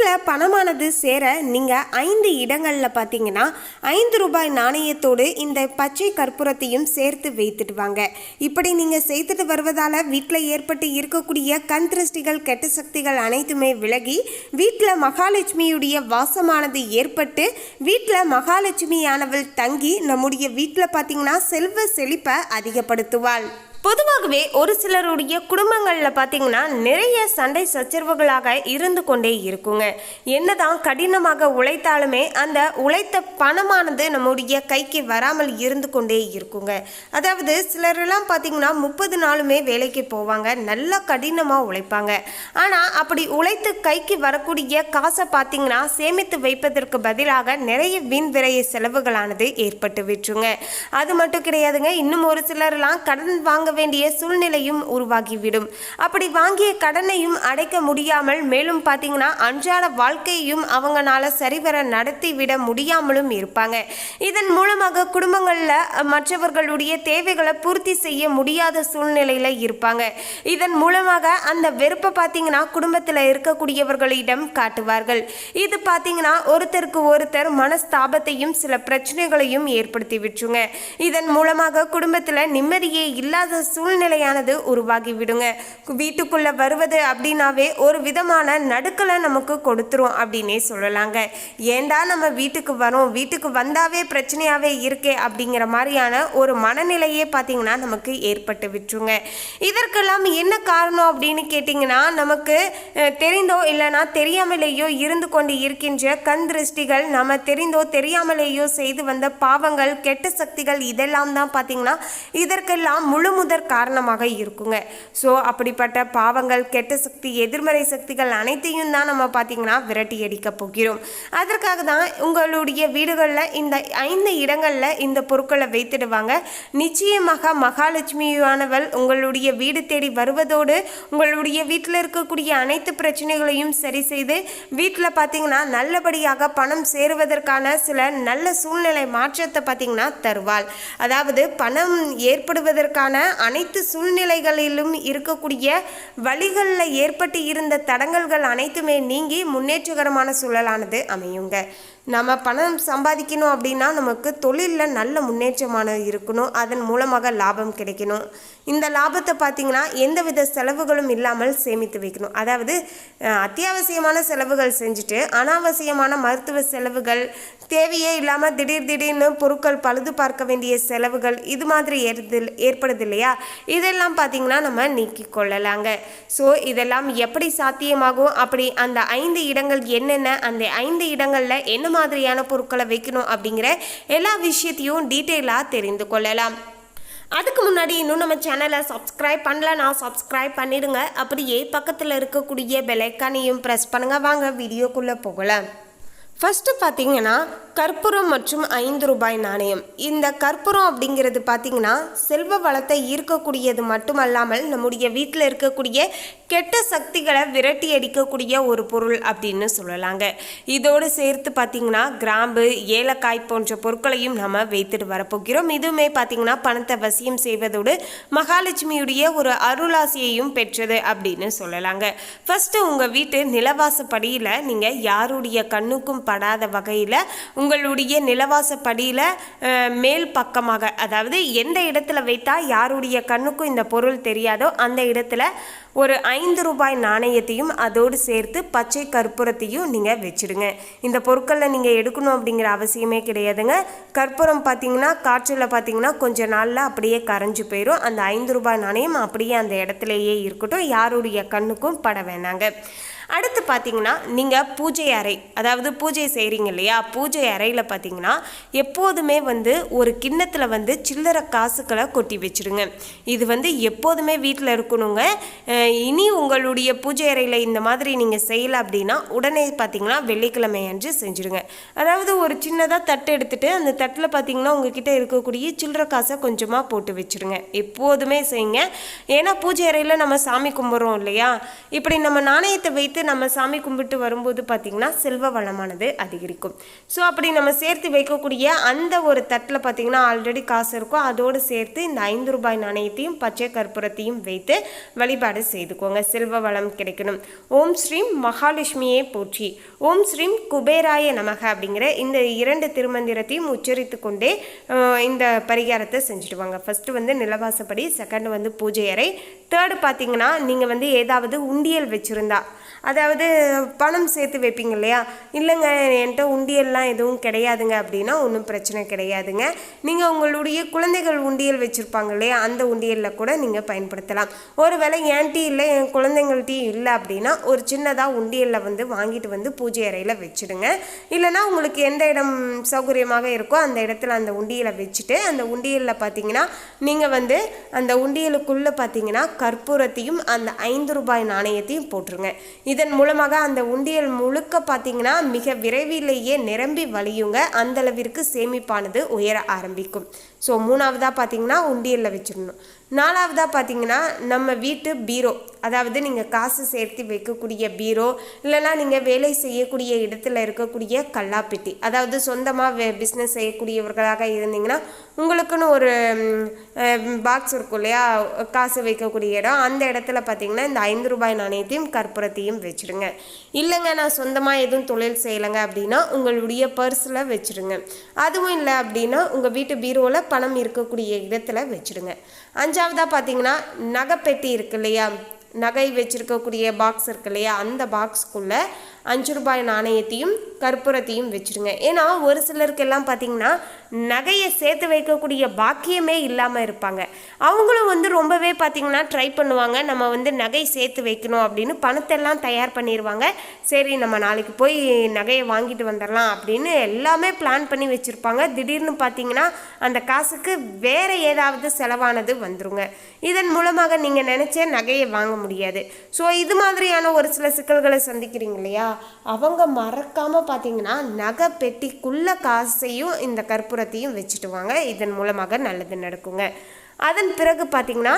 வீட்டில் பணமானது சேர நீங்கள் ஐந்து இடங்களில் பார்த்தீங்கன்னா ஐந்து ரூபாய் நாணயத்தோடு இந்த பச்சை கற்பூரத்தையும் சேர்த்து வைத்துட்டு வாங்க. இப்படி நீங்கள் செய்துட்டு வருவதால் வீட்டில் ஏற்பட்டு இருக்கக்கூடிய கண் திருஷ்டிகள் கெட்ட சக்திகள் அனைத்துமே விலகி வீட்டில் மகாலட்சுமியுடைய வாசமானது ஏற்பட்டு வீட்டில் மகாலட்சுமியானவள் தங்கி நம்முடைய வீட்டில் பார்த்தீங்கன்னா செல்வ செழிப்பை அதிகப்படுத்துவாள். பொதுவாகவே ஒரு சிலருடைய குடும்பங்களில் பார்த்தீங்கன்னா நிறைய சண்டை சச்சரவுகளாக இருந்து கொண்டே இருக்குங்க. என்னதான் கடினமாக உழைத்தாலுமே அந்த உழைத்த பணமானது நம்முடைய கைக்கு வராமல் இருந்து கொண்டே இருக்குங்க. அதாவது சிலரெல்லாம் பார்த்தீங்கன்னா முப்பது நாளுமே வேலைக்கு போவாங்க நல்லா கடினமாக உழைப்பாங்க. ஆனால் அப்படி உழைத்து கைக்கு வரக்கூடிய காசை பார்த்தீங்கன்னா சேமித்து வைப்பதற்கு பதிலாக நிறைய வீண் விரைய செலவுகளானது ஏற்பட்டு விட்டுருங்க. அது மட்டும் கிடையாதுங்க இன்னும் ஒரு சிலர்லாம் கடன் வாங்க வேண்டிய சூழ்நிலையும் உருவாகிவிடும். அப்படி வாங்கிய கடனையும் அடைக்க முடியாமல் மேலும் பார்த்தீங்கன்னா அன்றாட வாழ்க்கையையும் அவங்களால சரிவர நடத்தி விட முடியாமலும் இருப்பாங்க. இதன் மூலமாக குடும்பங்களில் மற்றவர்களுடைய தேவைகளை பூர்த்தி செய்ய முடியாத சூழ்நிலையில் இருப்பாங்க. இதன் மூலமாக அந்த வெறுப்பை பார்த்தீங்கன்னா குடும்பத்தில் இருக்கக்கூடியவர்களிடம் காட்டுவார்கள். இது பார்த்தீங்கன்னா ஒருத்தருக்கு ஒருத்தர் மனஸ்தாபத்தையும் சில பிரச்சனைகளையும் ஏற்படுத்தி விட்டுருங்க. இதன் மூலமாக குடும்பத்தில் நிம்மதியே இல்லாத சூழ்நிலையானது உருவாகி விடுங்க வருவது அப்படின்னாவே ஒரு விதமான நடுக்கலை நமக்கு கொடுத்துரும் அப்படின்னே சொல்லலாங்க. ஏண்டா நம்ம வீட்டுக்கு வரோம்? வீட்டுக்கு வந்தாவே பிரச்சனையாகவே இருக்கே அப்படிங்கிற மாதிரியான ஒரு மனநிலையே பார்த்தீங்கன்னா நமக்கு ஏற்பட்டு விட்டுருங்க. இதற்கெல்லாம் என்ன காரணம் அப்படின்னு கேட்டிங்கன்னா நமக்கு தெரிந்தோ இல்லைனா தெரியாமலேயோ இருந்து கொண்டு இருக்கின்ற கண் திருஷ்டிகள் நம்ம தெரிந்தோ தெரியாமலேயோ செய்து வந்த பாவங்கள் கெட்ட சக்திகள் இதெல்லாம் தான் பார்த்தீங்கன்னா இதற்கெல்லாம் முழு முதற் காரணமாக இருக்குங்க. ஸோ அப்படிப்பட்ட பாவங்கள் கெட்ட சக்தி எதிர்மறை சக்திகள் அனைத்தையும் தான் நம்ம பார்த்தீங்கன்னா விரட்டி அடிக்க போகிறோம். அதற்காக தான் உங்களுடைய வீடுகளில் இந்த ஐந்து இடங்களில் இந்த பொருட்களை வைத்திடுவாங்க. நிச்சயமாக மகாலட்சுமியானவள் உங்களுடைய வீடு தேடி வருவதோடு உங்களுடைய வீட்டில் இருக்கக்கூடிய அனைத்து பிரச்சனைகளையும் சரி செய்து வீட்டில் பார்த்தீங்கன்னா நல்லபடியாக பணம் சேருவதற்கான சில நல்ல சூழ்நிலை மாற்றத்தை பார்த்தீங்கன்னா தருவாள். அதாவது பணம் ஏற்படுவதற்கான அனைத்து சூழ்நிலைகளிலும் இருக்கக்கூடிய வழிகளில் ஏற்பட்டு இருந்த தடங்கல்கள் அனைத்துமே நீங்கி முன்னேற்றகரமான சூழலானது அமையுங்க. நம்ம பணம் சம்பாதிக்கணும் அப்படின்னா நமக்கு தொழிலில் நல்ல முன்னேற்றமான இருக்கணும். அதன் மூலமாக லாபம் கிடைக்கணும். இந்த லாபத்தை பார்த்தீங்கன்னா எந்தவித செலவுகளும் இல்லாமல் சேமித்து வைக்கணும். அதாவது அத்தியாவசியமான செலவுகள் செஞ்சுட்டு அனாவசியமான மருத்துவ செலவுகள் தேவையே இல்லாமல் திடீர் திடீர்னு பொருட்கள் பழுது பார்க்க வேண்டிய செலவுகள் இது மாதிரி ஏறுது ஏற்படுது இல்லையா இதெல்லாம் பார்த்தீங்கன்னா நம்ம நீக்கி கொள்ளலாங்க. ஸோ இதெல்லாம் எப்படி சாத்தியமாகும்? அப்படி அந்த ஐந்து இடங்கள் என்னென்ன? அந்த ஐந்து இடங்களில் என்ன மாதிரியான பொருட்களை வைக்கணும்? அப்படிங்கிற எல்லா விஷயத்தையும் டீட்டெயிலாக தெரிந்து கொள்ளலாம். அதுக்கு முன்னாடி இன்னும் நம்ம சேனலை சப்ஸ்கிரைப் பண்ணலனா சப்ஸ்கிரைப் பண்ணிடுங்க. அப்படியே பக்கத்தில் இருக்கக்கூடிய பெலைக்கானையும் ப்ரெஸ் பண்ணுங்கள் வாங்க வீடியோக்குள்ளே போகலாம். ஃபஸ்ட்டு பார்த்தீங்கன்னா கற்பூரம் மற்றும் ஐந்து ரூபாய் நாணயம். இந்த கற்பூரம் அப்படிங்கிறது பார்த்தீங்கன்னா செல்வ வளத்தை ஈர்க்கக்கூடியது மட்டுமல்லாமல் நம்முடைய வீட்டில் இருக்கக்கூடிய கெட்ட சக்திகளை விரட்டி அடிக்கக்கூடிய ஒரு பொருள் அப்படின்னு சொல்லலாங்க. இதோடு சேர்த்து பார்த்தீங்கன்னா கிராம்பு ஏலக்காய் போன்ற பொருட்களையும் நம்ம வைத்துட்டு வரப்போகிறோம். இதுவுமே பார்த்தீங்கன்னா பணத்தை வசியம் செய்வதோடு மகாலட்சுமியுடைய ஒரு அருளாசியையும் பெற்றது அப்படின்னு சொல்லலாங்க. ஃபஸ்ட்டு உங்கள் வீட்டு நிலவாசப்படியில் நீங்கள் யாருடைய கண்ணுக்கும் படாத வகையில் உங்களுடைய நிலவாசப்படியில் மேல் பக்கமாக அதாவது எந்த இடத்துல வைத்தால் யாருடைய கண்ணுக்கும் இந்த பொருள் தெரியாதோ அந்த இடத்துல ஒரு ஐந்து ரூபாய் நாணயத்தையும் அதோடு சேர்த்து பச்சை கற்பூரத்தையும் நீங்கள் வச்சுடுங்க. இந்த பொருட்களை நீங்கள் எடுக்கணும் அப்படிங்கிற அவசியமே கிடையாதுங்க. கற்பூரம் பார்த்தீங்கன்னா காற்றில் பார்த்தீங்கன்னா கொஞ்ச நாளில் அப்படியே கரைஞ்சு போயிடும் அந்த ஐந்து ரூபாய் நாணயம் அப்படியே அந்த இடத்துலையே இருக்கட்டும். யாருடைய கண்ணுக்கும் பட வேணாங்க. அடுத்து பார்த்தீங்கன்னா நீங்கள் பூஜை அறை அதாவது பூஜை செய்கிறீங்க இல்லையா? பூஜை அறையில் பார்த்தீங்கன்னா எப்போதுமே வந்து ஒரு கிண்ணத்தில் வந்து சில்லறை காசுகளை கொட்டி வச்சிடுங்க இது வந்து எப்போதுமே வீட்டில் இருக்கணுங்க. இனி உங்களுடைய பூஜை அறையில் இந்த மாதிரி நீங்கள் செய்யலை அப்படின்னா உடனே பார்த்தீங்கன்னா வெள்ளிக்கிழமை அன்று செஞ்சுடுங்க அதாவது ஒரு சின்னதாக தட்டு எடுத்துகிட்டு அந்த தட்டில் பார்த்தீங்கன்னா உங்ககிட்ட இருக்கக்கூடிய சில்லறை காசை கொஞ்சமாக போட்டு வச்சுருங்க. எப்போதுமே செய்யுங்க. ஏன்னா பூஜை அறையில் நம்ம சாமி கும்பிட்றோம் இல்லையா? இப்படி நம்ம நாணயத்தை வைத்து நம்ம சாமி கும்பிட்டு வரும்போது பார்த்திங்கன்னா செல்வ வளமானது அதிகரிக்கும். ஸோ அப்படி நம்ம சேர்த்து வைக்கக்கூடிய அந்த ஒரு தட்டில் பார்த்தீங்கன்னா ஆல்ரெடி காசு இருக்கும் அதோடு சேர்த்து இந்த ஐந்து ரூபாய் நாணயத்தையும் பச்சை கற்பூரத்தையும் வைத்து வழிபாடு செய்துக்கோங்க. செல்வ வளம் கிடைக்கணும். ஓம் ஸ்ரீம் மகாலட்சுமியே போற்றி. ஓம் ஸ்ரீம் குபேராய நமக அப்படிங்கிற இந்த இரண்டு திருமந்திரத்தையும் உச்சரித்து கொண்டே இந்த பரிகாரத்தை செஞ்சுடுவாங்க ஃபஸ்ட்டு வந்து நிலவாசப்படி செகண்ட் வந்து பூஜை அறை. தேர்டு பார்த்தீங்கன்னா நீங்கள் வந்து ஏதாவது உண்டியல் வச்சுருந்தா அதாவது பணம் சேர்த்து வைப்பீங்க இல்லையா? இல்லைங்க என்கிட்ட உண்டியல்லாம் எதுவும் கிடையாதுங்க அப்படின்னா ஒன்றும் பிரச்சனை கிடையாதுங்க. நீங்கள் உங்களுடைய குழந்தைகள் உண்டியல் வச்சுருப்பாங்க இல்லையா? அந்த உண்டியலில் கூட நீங்கள் பயன்படுத்தலாம். ஒருவேளை என்கிட்ட இல்லை என் குழந்தைங்கள்ட்டையும் இல்லை அப்படின்னா ஒரு சின்னதாக உண்டியலில் வந்து வாங்கிட்டு வந்து பூஜை அறையில் வச்சுடுங்க. இல்லைன்னா உங்களுக்கு எந்த இடம் சௌகரியமாக இருக்கோ அந்த இடத்துல அந்த உண்டியலை வச்சுட்டு அந்த உண்டியலில் பார்த்தீங்கன்னா நீங்கள் வந்து அந்த உண்டியலுக்குள்ளே பார்த்தீங்கன்னா கற்பூரத்தையும் அந்த ஐந்து ரூபாய் நாணயத்தையும் போட்டுருங்க. இது இதன் மூலமாக அந்த உண்டியல் முழுக்க பார்த்தீங்கன்னா மிக விரைவிலேயே நிரம்பி வழியுங்க. அந்த அளவிற்கு சேமிப்பானது உயர ஆரம்பிக்கும். ஸோ மூணாவதாக பார்த்தீங்கன்னா உண்டியலில் வச்சிடணும். நாலாவதாக பார்த்தீங்கன்னா நம்ம வீட்டு பீரோ. அதாவது நீங்கள் காசு சேர்த்து வைக்கக்கூடிய பீரோ இல்லைன்னா நீங்கள் வேலை செய்யக்கூடிய இடத்துல இருக்கக்கூடிய கல்லாப்பெட்டி. அதாவது சொந்தமாக வே பிஸ்னஸ் செய்யக்கூடியவர்களாக இருந்தீங்கன்னா உங்களுக்குன்னு ஒரு பாக்ஸ் இருக்கும் இல்லையா? காசு வைக்கக்கூடிய இடம். அந்த இடத்துல பார்த்தீங்கன்னா இந்த ஐந்து ரூபாய் நாணயத்தையும் கற்பூரத்தையும் வச்சுடுங்க இல்லைங்க நான் சொந்தமாக எதுவும் தொழில் செய்யலைங்க அப்படின்னா உங்களுடைய பர்ஸில் வச்சுடுங்க அதுவும் இல்லை அப்படின்னா உங்கள் வீட்டு பீரோவில் பணம் இருக்கக்கூடிய இடத்துல வச்சுடுங்க அஞ்சாவதாக பார்த்தீங்கன்னா நகைப்பெட்டி இருக்கு இல்லையா? நகை வச்சுருக்கக்கூடிய பாக்ஸ் இருக்கு இல்லையா? அந்த பாக்ஸ்க்குள்ளே அஞ்சு ரூபாய் நாணயத்தையும் கற்பூரத்தையும் வச்சுருங்க. ஏன்னா ஒரு சிலருக்கெல்லாம் பார்த்தீங்கன்னா நகையை சேர்த்து வைக்கக்கூடிய பாக்கியமே இல்லாமல் இருப்பாங்க. அவங்களும் வந்து ரொம்பவே பார்த்திங்கன்னா ட்ரை பண்ணுவாங்க. நம்ம வந்து நகை சேர்த்து வைக்கணும் அப்படின்னு பணத்தெல்லாம் தயார் பண்ணிடுவாங்க சரி நம்ம நாளைக்கு போய் நகையை வாங்கிட்டு வந்துடலாம் அப்படின்னு எல்லாமே பிளான் பண்ணி வச்சுருப்பாங்க. திடீர்னு பார்த்தீங்கன்னா அந்த காசுக்கு வேறு ஏதாவது செலவானது வந்துருங்க. இதன் மூலமாக நீங்கள் நினச்ச நகையை வாங்க முடியாது. ஸோ இது மாதிரியான ஒரு சில சிக்கல்களை சந்திக்கிறீங்க இல்லையா? அவங்க மறக்காமல் பார்த்தீங்கன்னா நகை பெட்டிக்குள்ள காசையும் இந்த கற்பூரத்தையும் வச்சுட்டு வாங்க. இதன் மூலமாக நல்லது நடக்குங்க. அதன் பிறகு பார்த்தீங்கன்னா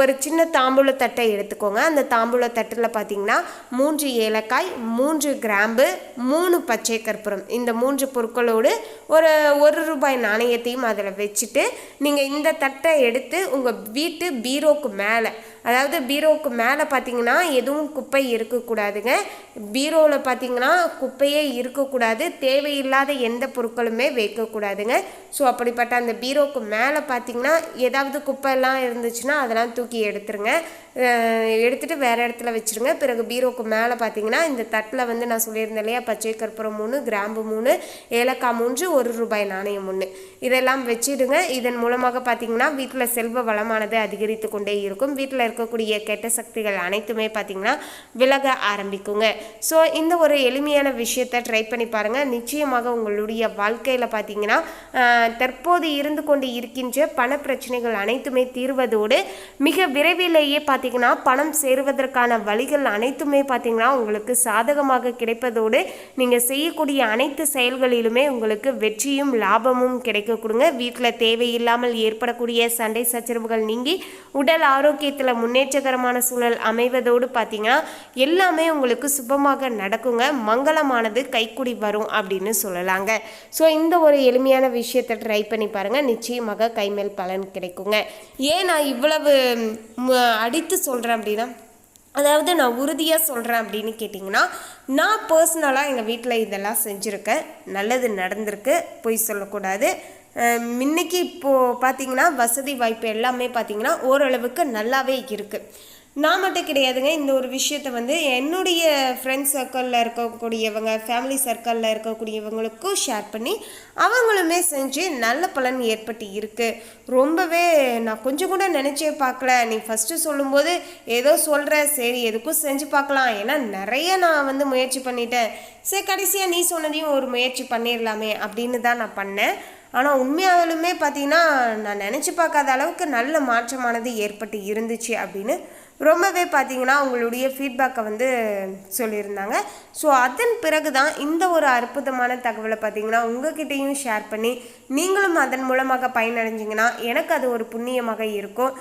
ஒரு சின்ன தாம்பூல தட்டை எடுத்துக்கோங்க. அந்த தாம்பூல தட்டில் பார்த்தீங்கன்னா மூன்று ஏலக்காய் மூன்று கிராம்பு மூணு பச்சை கற்பூரம். இந்த மூன்று பொருட்களோடு ஒரு ஒரு ரூபாய் நாணயத்தையும் அதில் வச்சுட்டு நீங்கள் இந்த தட்டை எடுத்து உங்கள் வீட்டு பீரோக்கு மேலே அதாவது பீரோவுக்கு மேலே பார்த்தீங்கன்னா எதுவும் குப்பை இருக்கக்கூடாதுங்க. பீரோவில் பார்த்தீங்கன்னா குப்பையே இருக்கக்கூடாது. தேவையில்லாத எந்த பொருட்களுமே வைக்கக்கூடாதுங்க. ஸோ அப்படிப்பட்ட அந்த பீரோவுக்கு மேலே பார்த்தீங்கன்னா ஏதாவது குப்பைலாம் இருந்துச்சுன்னா அதெல்லாம் தூக்கி எடுத்துருங்க. எடுத்துகிட்டு வேறு இடத்துல வச்சுருங்க. பிறகு பீரோவுக்கு மேலே பார்த்தீங்கன்னா இந்த தட்டில் வந்து நான் சொல்லியிருந்தேன் இல்லையா? பச்சை கற்பூரம் மூணு கிராம்பு மூணு ஏலக்காய் மூன்று ஒரு ரூபாய் நாணயம் ஒன்று. இதெல்லாம் வச்சிடுங்க. இதன் மூலமாக பார்த்தீங்கன்னா வீட்டில் செல்வ வளமானது அதிகரித்து கொண்டே இருக்கும். வீட்டில் இருக்கக்கூடிய கெட்ட சக்திகள் அனைத்துமே பார்த்தீங்கன்னா விலக ஆரம்பிக்குங்க. ஸோ இந்த ஒரு எளிமையான விஷயத்தை ட்ரை பண்ணி பாருங்கள் நிச்சயமாக உங்களுடைய வாழ்க்கையில் பார்த்தீங்கன்னா தற்போது இருந்து கொண்டு இருக்கின்ற பண பிரச்சனைகள் அனைத்துமே தீர்வதோடு மிக விரைவிலேயே பார்த்தீங்கன்னா பணம் சேருவதற்கான வழிகள் அனைத்துமே பார்த்தீங்கன்னா உங்களுக்கு சாதகமாக கிடைப்பதோடு நீங்கள் செய்யக்கூடிய அனைத்து செயல்களிலுமே உங்களுக்கு வெற்றியும் லாபமும் கிடைக்க கொடுங்க. வீட்டில் தேவையில்லாமல் ஏற்படக்கூடிய சண்டை சச்சரவுகள் நீங்கி உடல் ஆரோக்கியத்தில் முன்னேற்றகரமான சூழல் அமைவதோடு பார்த்தீங்கன்னா எல்லாமே உங்களுக்கு சுபமாக நடக்குங்க. மங்களமானது கைக்குடி வரும் அப்படின்னு சொல்லலாங்க. ஸோ இந்த ஒரு எளிமையான விஷயத்தை ட்ரை பண்ணி பாருங்கள் நிச்சயமாக கைமேல் பலன் கிடைக்குங்க. ஏன் நான் இவ்வளவு அடித்து சொல்கிறேன் அப்படின்னா அதாவது நான் உறுதியாக சொல்கிறேன் அப்படின்னு கேட்டிங்கன்னா நான் பர்சனலாக எங்கள் வீட்டில் இதெல்லாம் செஞ்சுருக்கேன். நல்லது நடந்திருக்கு. பொய் சொல்லக்கூடாது. இன்னைக்கு முன்னைக்கு இப்போது பார்த்தீங்கன்னா வசதி வாய்ப்பு எல்லாமே பார்த்தீங்கன்னா ஓரளவுக்கு நல்லாவே இருக்குது நான் மட்டும் கிடையாதுங்க இந்த ஒரு விஷயத்தை வந்து என்னுடைய ஃப்ரெண்ட்ஸ் சர்க்கிளில் இருக்கக்கூடியவங்க ஃபேமிலி சர்க்கிளில் இருக்கக்கூடியவங்களுக்கும் ஷேர் பண்ணி அவங்களுமே செஞ்சு நல்ல பலன் ஏற்பட்டு இருக்குது ரொம்பவே நான் கொஞ்சம் கூட நினச்சே பார்க்கல. நீ ஃபஸ்ட்டு சொல்லும்போது ஏதோ சொல்கிற சரி எதுக்கும் செஞ்சு பார்க்கலாம். ஏன்னா நிறைய நான் வந்து முயற்சி பண்ணிட்டேன். சரி கடைசியாக நீ சொன்னதையும் ஒரு முயற்சி பண்ணிடலாமே அப்படின்னு தான் நான் பண்ணேன். ஆனால் உண்மையாலுமே பார்த்தீங்கன்னா நான் நினச்சி பார்க்காத அளவுக்கு நல்ல மாற்றமானது ஏற்பட்டு இருந்துச்சு அப்படின்னு ரொம்பவே பார்த்தீங்கன்னா அவங்களுடைய ஃபீட்பேக்கை வந்து சொல்லியிருந்தாங்க. ஸோ அதன் பிறகு தான் இந்த ஒரு அற்புதமான தகவலை பார்த்தீங்கன்னா உங்ககிட்டையும் ஷேர் பண்ணி நீங்களும் அதன் மூலமாக பயனடைஞ்சிங்கன்னா எனக்கு அது ஒரு புண்ணியமாக இருக்கும்.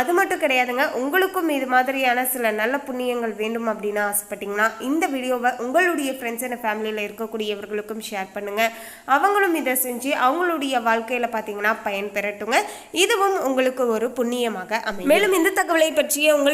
அது மட்டும் கிடையாதுங்க உங்களுக்கும் இது மாதிரியான சில நல்ல புண்ணியங்கள் வேண்டும் அப்படின்னு ஆசைப்பட்டீங்கன்னா இந்த வீடியோவை உங்களுடைய ஃப்ரெண்ட்ஸ் அண்ட் ஃபேமிலியில் இருக்கக்கூடியவர்களுக்கும் ஷேர் பண்ணுங்கள் அவங்களும் இதை செஞ்சு அவங்களுடைய வாழ்க்கையில் பார்த்தீங்கன்னா பயன் பெறட்டுங்க. இதுவும் உங்களுக்கு ஒரு புண்ணியமாக அமையும். மேலும் இந்த தகவலை பற்றிய